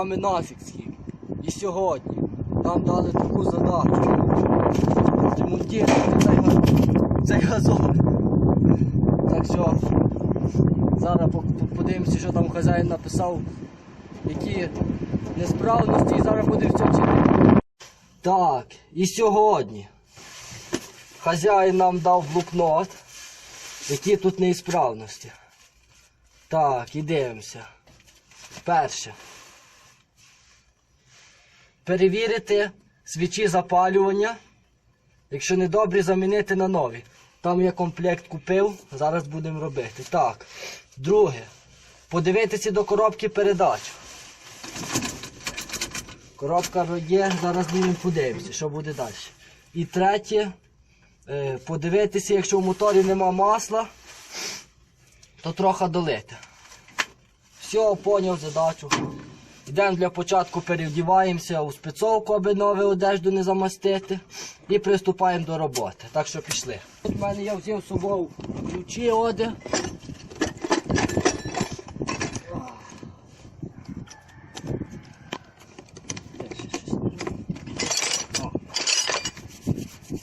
Вами Нафікський. І сьогодні нам дали таку задачу. Демонтувати цей, цей газон. Так що зараз по- по- подивимося, що там хазяїн написав, які несправності, і зараз будемо все вчити. Так, і сьогодні хазяїн нам дав блокнот, які тут неісправності. Так, і дивимося. Перше. Перевірити свічі запалювання. Якщо не добрі, замінити на нові. Там я комплект купив, зараз будемо робити. Так. Друге. Подивитися до коробки передач. Коробка є, зараз будемо подивимося, що буде далі. І третє. е, Подивитися, якщо в моторі нема масла, то трохи долити. Все, поняв задачу. Йдемо для початку перевдіваємося у спецовку, аби нову одежду не замастити. І приступаємо до роботи. Так що пішли. Тут в мене я взяв з собою ключі оде.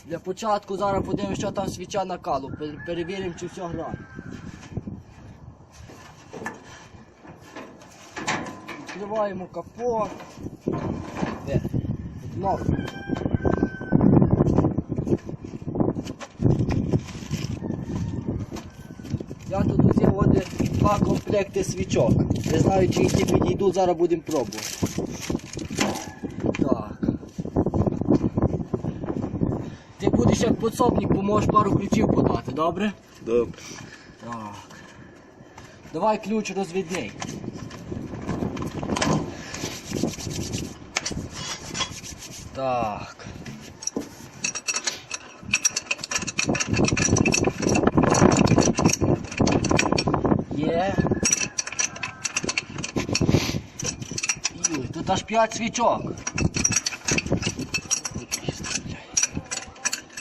Для початку зараз подивимося, що там свіча накалу. Перевіримо, чи все грає. Відкриваємо капот. Де? Дно. Я тут взяв один два комплекти свічок. Не знаю, чи які підійдуть, зараз будемо пробувати. Так. Ти будеш як подсобник, поможеш пару ключів подати, добре? Добре. Так. Давай ключ розвідний. Так. Є. Ой, тут аж 5 свічок.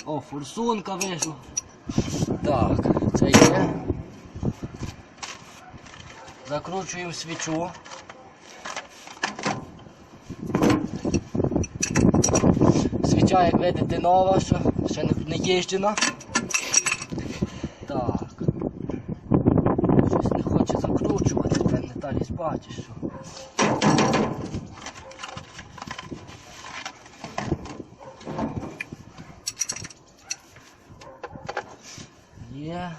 О, форсунка вийшла. Так, це є. Закручуємо свічу. Як видите, нова, що ще не, не їжджена. Так. Щось не хоче закручувати, це не та лізь бачиш, що. Є.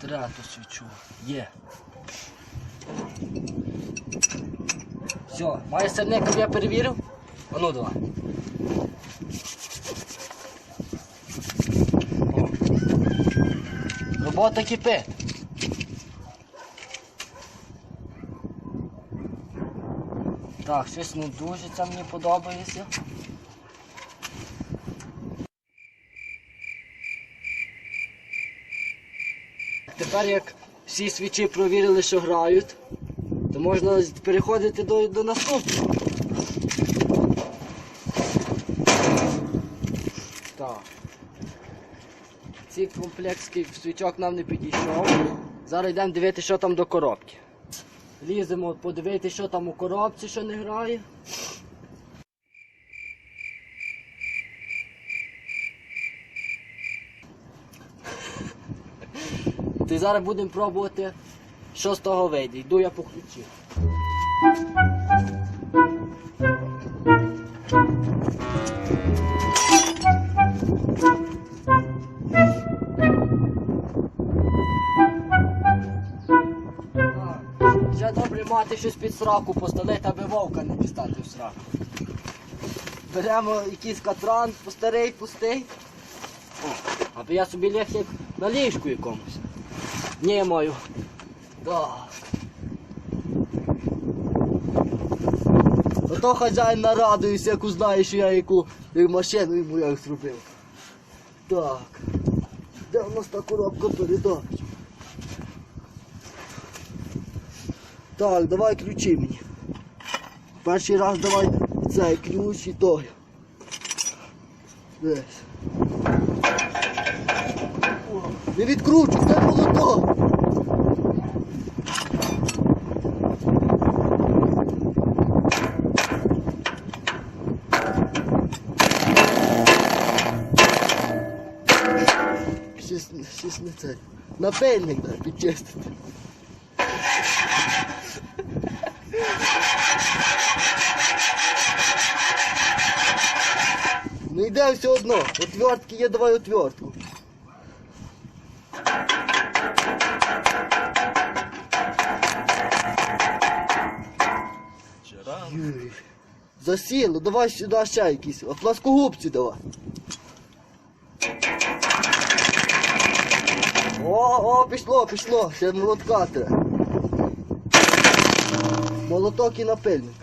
Трету свічу. Є. Все, має сирник, я перевірив? А ну давай. О. Робота кипить. Так, щось не дуже це мені подобається. Тепер як всі свічі провірили, що грають, то можна переходити до, до наступного. Так. Цей комплект свічок нам не підійшов. Зараз йдемо дивитися, що там до коробки. Ліземо подивитися, що там у коробці, що не грає. Ти зараз будемо пробувати, що з того вийде. Йду я по ключі. Ще добре мати щось під сраку поставити, аби вовка не дістати в сраку. Беремо якийсь катран, старий, пустий. О, аби я собі як на ліжку якомусь. Ні, мою. Так. Ото хазяїн нарадується, як узнає, що я яку машину йому як зробив. Так. Де у нас та коробка передач? Так, давай ключі мені. Перший раз давай цей ключ і той. Десь. Не відкручуй, це молоток. Щось, не це. Напильник дай підчистити. Не йде все одно. Отвертки є, давай отвертку. Юрій. Засіло, давай сюди ще якісь. А пласкогубці давай. О, о, пішло, пішло. Ще молотка треба. Молоток і напильник.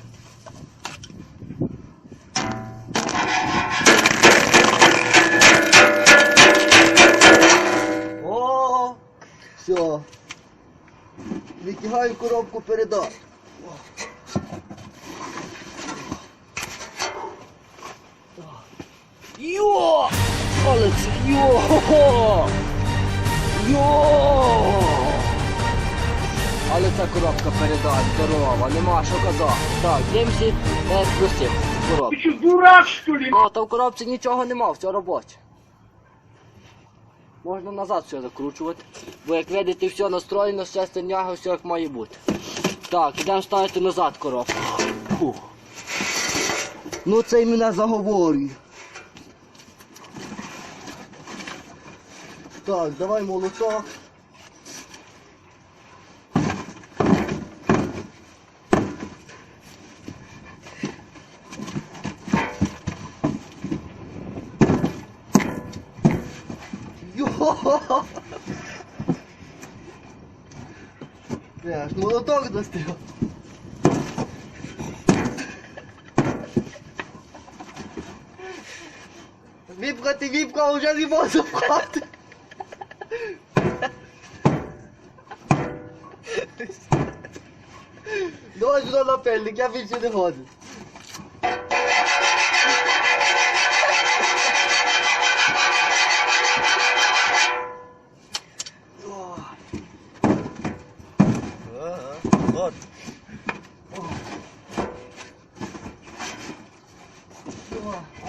О, все. Витягаю коробку передач. Йо! Це йо! Йо! Але ця коробка передач здорова, нема що казати. Так, дивимося, е, плюси в коробці. Ты что, дурак, что ли? Ну, та в коробці нічого нема, все робоче. Можна назад все закручувати. Бо як видите, все настроєно, все стерняга, все як має бути. Так, ідемо ставити назад коробку. Фух. Ну це й мене заговорює. Так, давай молоток. Йо! Я аж молоток достиг. Віпкати віпка вже не можу впхати. Давай сюди напильник, я більше не годен. От.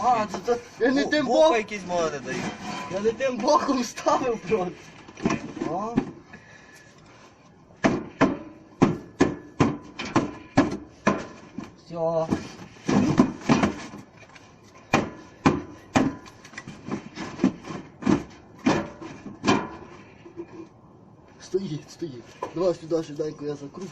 А, це, це, я не тим Вуха боком, якісь моди дають. я не тим боком ставив просто. А? Все. Стоїть, стоїть. Давай сюди, швиденько я закручу.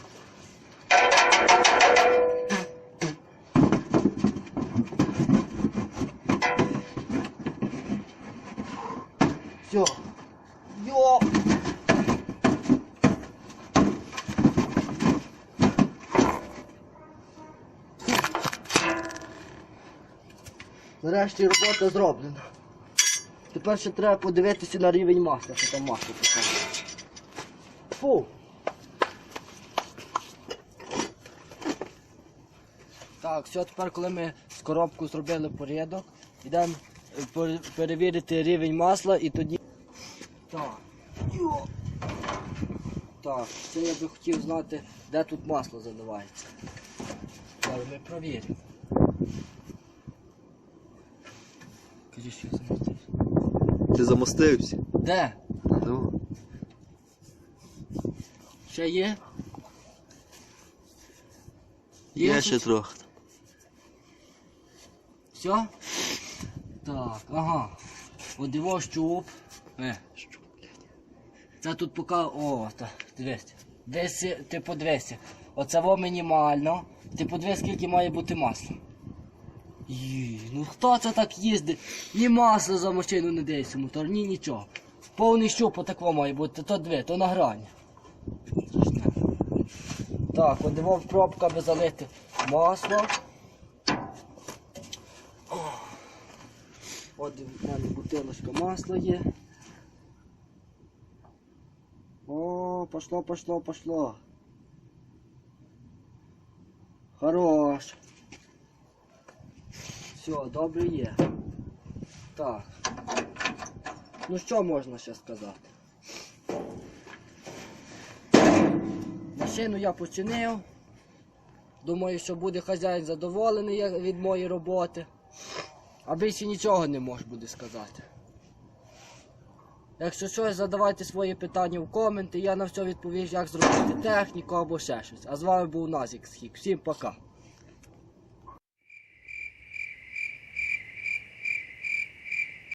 Нарешті робота зроблена. Тепер ще треба подивитися на рівень масла, що там масло показує. Фу. Так, все, тепер, коли ми з коробку зробили порядок, йдемо е, перевірити рівень масла і тоді. Так. Так, це я би хотів знати, де тут масло заливається. Але ми провіримо. Кажи, що я замістився. Ти замостився? Де? Ну. Ще є? Є тут? ще трохи. Все? Так, ага. Його щуп. Е. Це тут поки. О, так, дивись. Десь ти подивися. Оце во мінімально. Ти подивись, скільки має бути масла. Ї, ну хто це так їздить? Ні масла за машину не дається мотор, ні нічого. Повний щуп отакво має бути, то дві, то на грані. Так, от його в пробка би залити масло. От в мене бутилочка масла є. О, пошло, пошло, пошло. Хорош. Все, добре є. Так. Ну що можна ще сказати? Машину я починив. Думаю, що буде хазяїн задоволений від моєї роботи. А більше нічого не можу буде сказати. Якщо щось, задавайте свої питання в коменти, я на все відповім, як зробити техніку або ще щось. А з вами був Назік Схік. Всім пока.